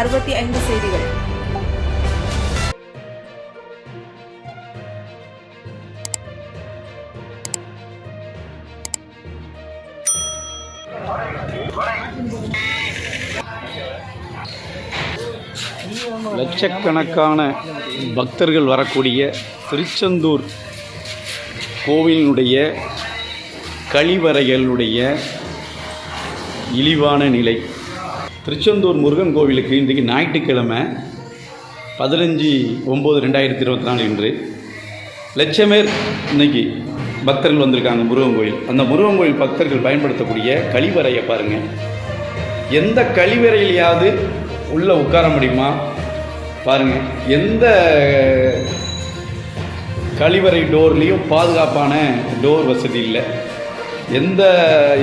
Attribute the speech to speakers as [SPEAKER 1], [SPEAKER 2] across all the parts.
[SPEAKER 1] அறுபத்தி ஐந்து செய்திகள்.
[SPEAKER 2] லட்சக்கணக்கான பக்தர்கள் வரக்கூடிய திருச்செந்தூர் கோவிலினுடைய கழிவறைகளுடைய இழிவான நிலை. திருச்செந்தூர் முருகன் கோவிலுக்கு இன்றைக்கு ஞாயிற்றுக்கிழமை பதினஞ்சு ஒம்பது ரெண்டாயிரத்தி இருபத்தி நாலு இன்று லட்சமேர் இன்னைக்கு பக்தர்கள் வந்திருக்காங்க முருகன் கோயில் அந்த முருகன் கோயில் பக்தர்கள் பயன்படுத்தக்கூடிய கழிவறையை பாருங்கள் எந்த கழிவறையிலையாவது உள்ளே உட்கார முடியுமா? பாருங்கள் எந்த கழிவறை டோர்லேயும் பாதுகாப்பான டோர் வசதி இல்லை. எந்த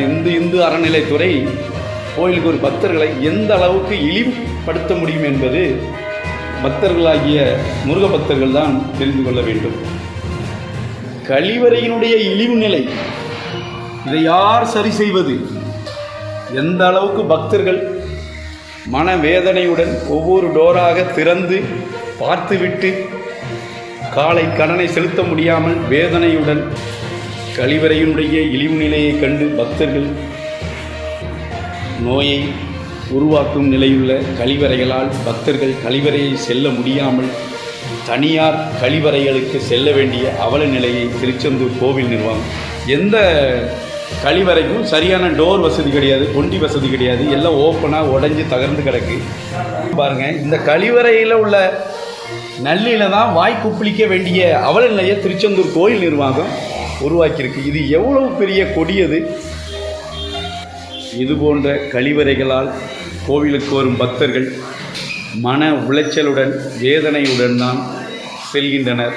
[SPEAKER 2] இந்து இந்து அறநிலைத்துறை கோயிலுக்கு ஒரு பக்தர்களை எந்த அளவுக்கு இழிவுபடுத்த முடியும் என்பது பக்தர்களாகிய முருக பக்தர்கள் தான் தெரிந்து கொள்ள வேண்டும். கழிவறையினுடைய இழிவு நிலை இதை யார் சரி செய்வது? எந்த அளவுக்கு பக்தர்கள் மனவேதனையுடன் ஒவ்வொரு டோராக திறந்து பார்த்துவிட்டு காலை கடனை செலுத்த முடியாமல் வேதனையுடன் கழிவறையினுடைய இழிவு நிலையை கண்டு பக்தர்கள் நோயை உருவாக்கும் நிலையுள்ள கழிவறைகளால் பக்தர்கள் கழிவறையை செல்ல முடியாமல் தனியார் கழிவறைகளுக்கு செல்ல வேண்டிய அவல நிலையை திருச்செந்தூர் கோவில் நிர்வாகம். எந்த கழிவறைக்கும் சரியான டோர் வசதி கிடையாது கொண்டி வசதி கிடையாது. எல்லாம் ஓப்பனாக உடஞ்சி தகர்ந்து கிடக்கு. பாருங்கள் இந்த கழிவறையில் உள்ள நல்லில தான் வாய் குப்பிளிக்க வேண்டிய அவல நிலையை திருச்செந்தூர் கோயில் நிர்வாகம் உருவாக்கியிருக்கு. இது எவ்வளவு பெரிய கொடியது இது போன்ற கழிவறைகளால் கோவிலுக்கு வரும் பக்தர்கள் மன உளைச்சலுடன் வேதனையுடன் தான் செல்கின்றனர்.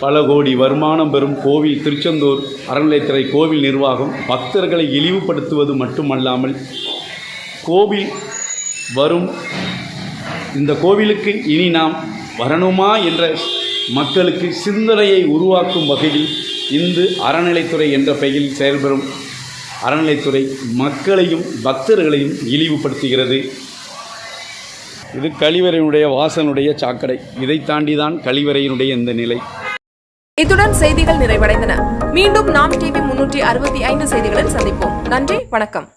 [SPEAKER 2] பல கோடி வருமானம் பெறும் கோவில் திருச்செந்தூர் அறநிலையத்துறை கோவில் நிர்வாகம் பக்தர்களை இழிவுபடுத்துவது மட்டுமல்லாமல் கோவில் வரும் இந்த கோவிலுக்கு இனி நாம் வரணுமா என்ற மக்களுக்கு சிந்தனையை உருவாக்கும் வகையில் இந்து அறநிலைத்துறை என்ற பெயரில் செயல்பெறும் அறநிலைத்துறை மக்களையும் பக்தர்களையும் இழிவுபடுத்துகிறது. இது கழிவறையினுடைய வாசனுடைய சாக்கடை. இதை தாண்டி தான் கழிவறையினுடைய இந்த நிலை.
[SPEAKER 1] இத்துடன் செய்திகள் நிறைவடைந்தன. மீண்டும் நாம் டிவி முன்னூற்றி அறுபத்தி ஐந்து செய்திகளில் சந்திப்போம். நன்றி வணக்கம்.